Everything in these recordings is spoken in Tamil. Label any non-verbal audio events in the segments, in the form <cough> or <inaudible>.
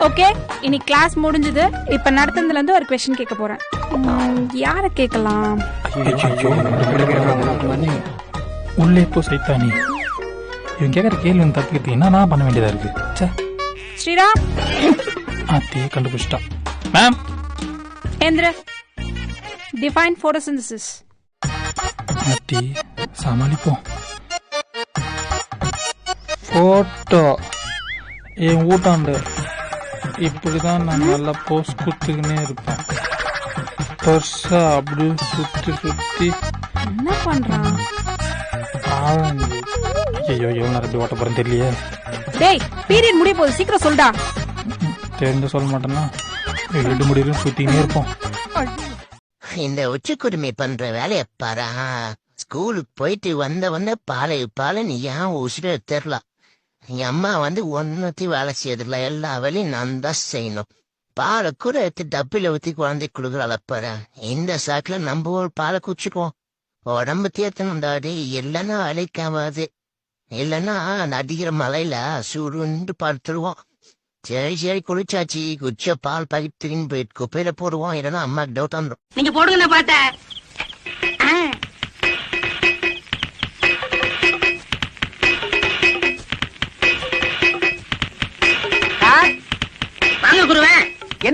ஓகே இன்னைக்கு கிளாஸ் முடிஞ்சது. இப்ப நடத்துனதுல இருந்து ஒரு கொஸ்டின் கேட்க போறேன். யார கேட்கலாம்? உள்ளே போ சைத்தானி. இவன் கேட்குற கேள்வி தப்பிக்கிறதுக்கு என்ன நான் பண்ண வேண்டியதா இருக்கு? ச்சே. ஸ்ரீராம் அத்தையே கண்டுபிடிச்சிட்டான். மேம் ஏந்திர டிஃபைன் photosynthesis. அத்தி சமாளிப்போம். போட்டோ என் ஊட்டாண்டு இப்படிதான் நான் நல்லா போஸ் குத்துக்கினே இருப்பேன். பெருசா அப்படி சுத்தி சுத்தி. என்ன பண்றான்? ஆழ்ந்து ஐயோ எவ்வளோ நேரம் ஓட்ட போறேன்னு தெரியலையே. டேய் பீரியட் முடிய போகுது சீக்கிரம் சொல்டா. தெரிஞ்ச சொல்ல மாட்டேன்னா ரெண்டு முடியும் சுத்திக்கினே இருப்போம். இந்த உச்சிக்குடுமி பண்ற வேலைய பாரா. ஸ்கூலுக்கு போயிட்டு வந்த வந்த பாலை பாலை நீ ஏன் உசுர தெரில என் அம்மா வந்து ஒன்னத்தி வேலை செய்யறதில்ல. எல்லா வேலையும் நான் தான் செய்யணும். பாலை கூட எடுத்து டப்பில ஊத்தி குழந்தை கொடுக்குறாள் அளப்பற இந்த சாக்குல நம்ம ஒரு பாலை குச்சிக்குவோம் உடம்பு தேத்தணும் தாடி இல்லைன்னா அழைக்காமது இல்லைன்னா அந்த அடிக்கிற மலையில சுருண்டு படுத்துருவோம். சரி சரி குளிச்சாச்சு. குச்ச பால் பாக்கெட் திரும்பி போயிட்டு குப்பையில போடுவோம். இல்லைன்னா அம்மாக்கு டவுட் வந்துடும் நீங்க போடுங்க பார்த்தேன்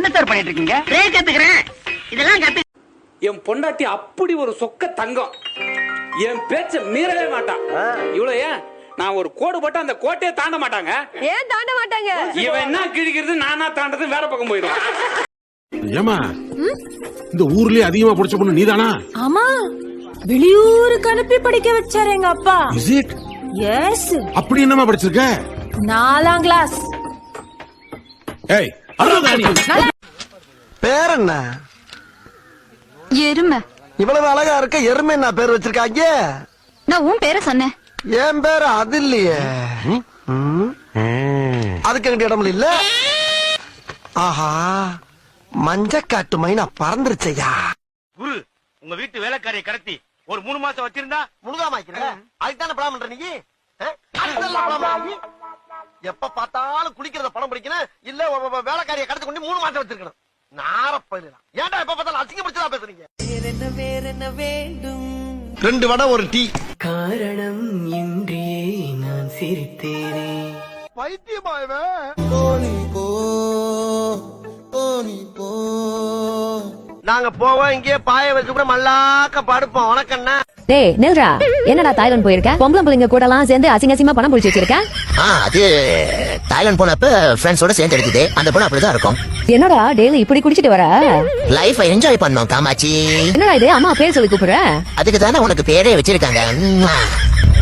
என்ன சார் பண்ணிட்டு இருக்கீங்க பிரேக் கத்துக்கிறேன். இதெல்லாம் கத்து என் பொண்டாட்டி அப்படி ஒரு சொக்க தங்கம். என் பேச்ச மீறவே மாட்டான் இவ்வளவு ஏன்? நான் ஒரு கோடு போட்டு அந்த கோட்டையை தாண்ட மாட்டாங்க. ஏன் தாண்ட மாட்டாங்க? இவன் என்ன கிழிக்கிறது? நானா தாண்டது வேற பக்கம் போயிடும். ஏமா இந்த ஊர்லயே அதிகமா படிச்ச பொண்ணு நீதானா? ஆமா. வெளியூருக்கு அனுப்பி படிக்க வச்சாரு எங்க அப்பா. இஸ் இட் எஸ் அப்படி என்னமா படிச்சிருக்க? நாலாம் கிளாஸ் ஏய் பேர் என்ன எருமை. இவ்வளவு அழகா இருக்க எருமை என்ன பேர் வச்சிருக்காங்க? நான் உன் பேரை சொன்னேன். என் பேர் அது இல்லையே. அதுக்கு எங்கிட்ட இடம் இல்ல. ஆஹா மஞ்சக்காட்டு மைனா பறந்துருச்சையா குரு உங்க வீட்டு வேலைக்காரியை கடத்தி ஒரு மூணு மாசம் வச்சிருந்தா முழுதாம அதுக்கு தானே படம் பண்ற நீ? எப்ப பார்த்தாலும் குளிக்கிறத படம் பிடிக்கணும். இல்ல வேலைக்காரியை கடத்தி கொண்டு மூணு மாசம் வச்சிருக்கணும். நாரப்பயில ஏன்டா எப்ப பார்த்தாலும் அசிங்கப்படுத்தா பேசுறீங்க? ரெண்டு வடை ஒரு டீ. காரணம் இன்றியே நான் சிரித்தேனே. பைத்தியமா இவன் நாங்க போவோம் இங்கே பாய வச்சு கூட மல்லாக்க படுப்போம். உனக்கண்ணா டேய் நில்றா. என்னடா தாய்லாந்து போயிருக்க? பொம்பளை பிள்ளைங்க கூட எல்லாம் சேர்ந்து அசிங்க அசிங்கமா பணம் பிடிச்சி வச்சிருக்க? அது தாய்லாந்து போனப்ப ஃப்ரெண்ட்ஸோட சேர்ந்து எடுக்குது அந்த பொண்ணு அப்படிதான் இருக்கும். என்னடா டெய்லி இப்படி குடிச்சிட்டு வர? லைஃபை என்ஜாய் பண்ணோம் காமாச்சி என்னடா இது? அம்மா பேர் சொல்லி கூப்பிடுற? அதுக்கு தானே உனக்கு பேரே வச்சிருக்காங்க.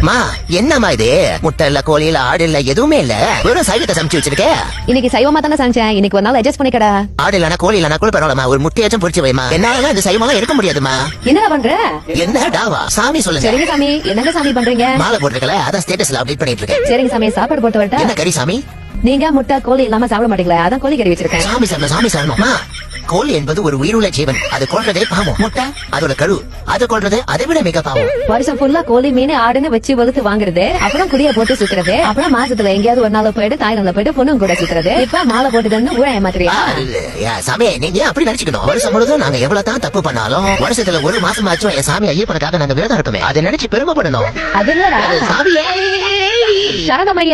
மா என்னம்மா இது? முட்டை இல்ல கோழி இல்ல ஆடு இல்ல எதுவுமே இல்ல. வெறும் சைவத்தை சமைச்சு வச்சிருக்க. இன்னைக்கு சைவமா தானே சமைச்சேன்? இன்னைக்கு ஒரு நாள் அட்ஜஸ்ட் பண்ணிக்கடா. ஆடு இல்லனா கோழி இல்லனா கூட பரவாயில்லமா ஒரு முட்டையாச்சும் பொரிச்சு வைமா என்னால இந்த சைவமா இருக்க முடியாதுமா என்னடா பண்ற? என்ன டாவா சாமி சொல்லுங்க. சரிங்க சாமி. என்னங்க சாமி பண்றீங்க? மாலை போட்டிருக்கல அதான் ஸ்டேட்டஸ்ல அப்டேட் பண்ணிட்டு இருக்கேன். சரிங்க சாமி. சாப்பாடு போட்டு வரட்டா? என்ன கறி சாமி? நீங்க முட்டை கோழி இல்லாம சாப்பிட மாட்டீங்களா? அதான் கோழி கறி வச்சிருக்கேன். சாமி சரணம் சாமி சரணம் கோழி என்பது ஒரு உயிருள்ள ஜீவன். அது கொள்றதே பாவம். முட்டை? அதோட கரு. அது கொள்றது அதை விட மிக பாவம். வருஷம் ஃபுல்லா கோழி மீன் ஆடுன்னு வச்சு வகுத்து வாங்குறது அப்புறம் குடிய போட்டு சுத்துறது அப்புறம் மாசத்துல எங்கேயாவது ஒரு நாள் போயிட்டு தாய்லாந்துல போயிட்டு பொண்ணுங்க கூட சுத்துறது. இப்ப மாலை போட்டுட்டு ஊழ ஏமாத்துறியா? ஆ, யா, சாமி நீங்க ஏன் அப்படி நினைச்சுக்கணும்? வருஷம் முழுதும் நாங்க எவ்வளவு தான் தப்பு பண்ணாலும் வருஷத்துல ஒரு மாசம் ஆச்சும் என் சாமி ஐயப்பனுக்காக நாங்க விரதம் இருக்கோமே. அதை நினைச்சு பெருமைப்படணும். அது இல்லடா. அது சாமியே. சரணமரி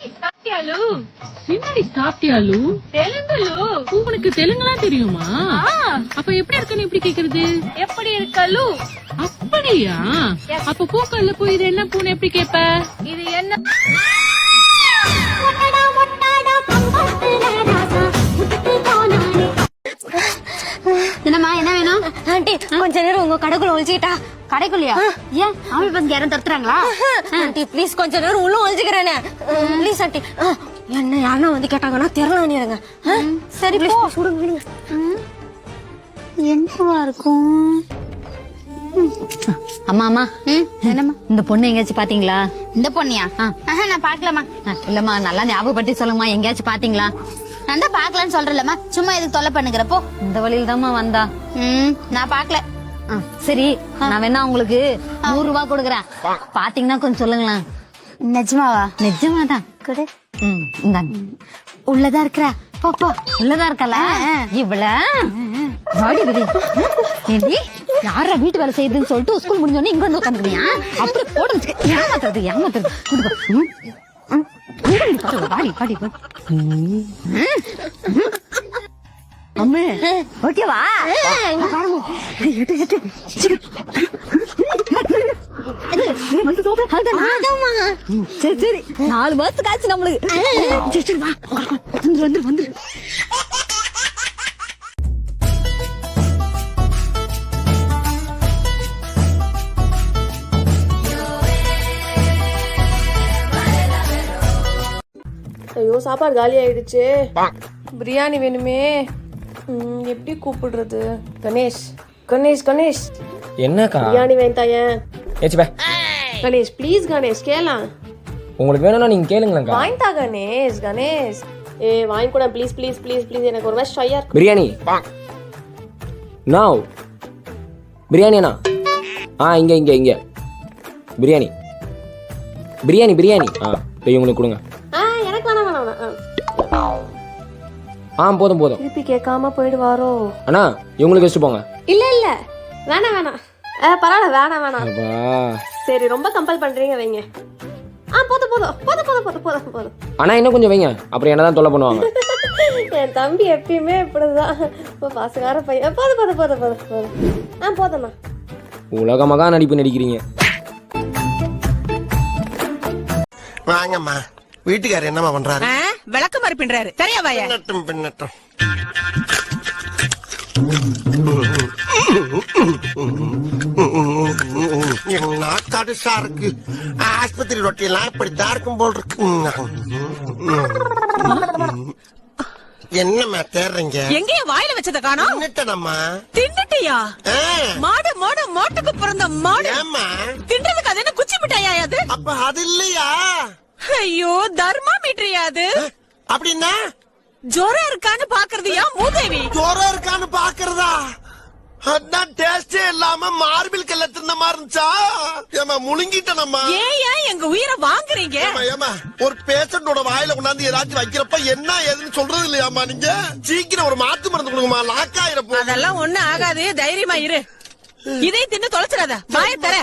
அப்பா என்னடி சாப்பிட்டியாலு தெலுங்குலு. உனக்கு தெலுங்குலாம் தெரியுமா? அப்ப எப்படி இருக்குன்னு எப்படி கேக்குறது? எப்படி இருக்கலு? அப்படியா? அப்ப பூக்கள்ல போய் இது என்ன பூன்னு எப்படி கேப்ப? இது என்ன? கொஞ்ச நேரம் உங்க கடைக்குள்ள ஒழிச்சுக்கிட்டா கடைக்குள்ளயா? ஏன்? ஆம்பளை பசங்க யாரும் தடுத்துறாங்களா ஆண்டி ப்ளீஸ் கொஞ்ச நேரம் உள்ள ஒழிச்சுக்கிறேனே ப்ளீஸ் ஆண்டி. என்ன யாரும் வந்து கேட்டாங்கன்னா திறலாம் இருங்க. சரி ப்ளீஸ் விடுங்க என்னவா இருக்கும்? அம்மா அம்மா. என்னம்மா? இந்த பொண்ணு எங்கேயாச்சும் பாத்தீங்களா இந்த பொண்ணியா? நான் பாக்கலாமா இல்லம்மா நல்லா ஞாபகப்படுத்தி சொல்லுங்கம்மா. எங்கேயாச்சும் பாத்தீங்களா நான் தான் பாக்கலன்னு சொல்றேன்லம்மா. சும்மா எதுக்கு தொல்லை பண்ணுகிறப்போ? இந்த வழியில தாம்மா வந்தா. ம் நான் பாக்கல ஆ, சரி நான் வேணா உங்களுக்கு நூறு ரூபாய் கொடுக்குறேன். பாத்தீங்கன்னா கொஞ்சம் சொல்லுங்களேன். நிஜமாவா? நிஜமாதான். கொடு. ம் இந்தாங்க உள்ளதா இருக்கிற போ போ. உள்ளதா இருக்கல? இவ்வள வாடி விடு. ஏண்டி யாரா வீட்டு வேலை செய்யுதுன்னு சொல்லிட்டு ஸ்கூல் முடிஞ்சோடனே இங்க வந்து உட்காந்துக்கியா அப்படி போட வச்சுக்க. ஏமாத்துறது ஏமாத்துறது. கொடுப்பா வாடி வாடி. அம்மே ஓகேவா? எட்டு எட்டு சரி சரி. நாலு மாசத்துக்கு ஆச்சு நம்மளுக்கு. வந்துரு வந்துரு வந்துரு. ஐயோ சாப்பாடு காலி ஆயிடுச்சு. பிரியாணி வேணுமே. எப்படி கூப்பிடுறது? கணேஷ். கணேஷ் கணேஷ். என்னக்கா? பிரியாணி வேண்டாயேன் ஏச்சு பே கணேஷ் ப்ளீஸ் கணேஷ் கேலாம் உங்களுக்கு வேணும்னா நீங்க கேளுங்களேங்க்கா வாங்கிட்டா கணேஷ் கணேஷ். ஏ வாங்கி கூட ப்ளீஸ் ப்ளீஸ் ப்ளீஸ் ப்ளீஸ் எனக்கு ஒரு மாதிரி ஷையா இருக்கு. பிரியாணி. நாவ் பிரியாணி அண்ணா. ஆ இங்க இங்க இங்க. பிரியாணி. பிரியாணி பிரியாணி. ஆ போய் உங்களுக்கு கொடுங்க. ஆ போதும் போதும். திருப்பி கேட்காம போயிடுவாரோ? அண்ணா இவங்களுக்கு வச்சுட்டு போங்க. இல்ல இல்ல. வேணாம் வேணாம். ஆ பரவாயில்ல வேணாம் வேணாம். அப்பா. சரி ரொம்ப கம்பல் பண்றீங்க வைங்க. ஆ போதும் போதும். போதும் போதும் போதும் போதும் போதும். அண்ணா இன்னும் கொஞ்சம் வைங்க. அப்புறம் என்னதான் தொல்லை பண்ணுவாங்க. <laughs> என் தம்பி எப்பயுமே இப்படிதான். இப்போ பாசக்கார பையன். போதும் போதும் போதும் போதும் போதும். ஆ போதும்ண்ணா. உலக மகா நடிப்பு நடிக்கிறீங்க. வாங்கம்மா. வீட்டுக்காரர் என்னம்மா பண்றாரு? விளக்க மாதிரி பின்றாரு சரியா பின்னட்டும் பின்னட்டும். நாக்காடுசா இருக்கு ஆஸ்பத்திரி ரொட்டியெல்லாம் இப்படித்தான் இருக்கும் போல் இருக்கு. என்னம்மா தேடுறீங்க? எங்கேய வாயில வச்சத காணோம்? தின்னுட்டனம்மா. தின்னுட்டியா? மாடு மாடு மாட்டுக்கு பிறந்த மாடு. ஏம்மா? தின்றதுக்கு அது என்ன குச்சி மிட்டாயா அது? அப்ப அது இல்லையா? ஐயோ தர்மா மீட்டரியா அது அப்படின்னா? ஜோரம் இருக்கான்னு பாக்குறதுயா மூதேவி? ஜோரம் இருக்கான்னு பாக்குறதா அதான் டேஸ்டே இல்லாம மார்பிள் கல்ல தின்ன மாதிரி இருந்துச்சா? ஏமா முழுங்கிட்டனம்மா. ஏன் ஏன் எங்க உயிரை வாங்குறீங்க? ஏமா ஏமா ஒரு பேஷண்டோட வாயில கொண்டாந்து ஏதாச்சும் வைக்கிறப்ப என்ன ஏதுன்னு சொல்றது இல்லையாமா நீங்க? சீக்கிரம் ஒரு மாத்து மருந்து கொடுங்கம்மா லாக் ஆயிரப்போ அதெல்லாம் ஒண்ணு ஆகாது. தைரியமா இரு. இதை தின்னு தொலைச்சிடாத. வாய தர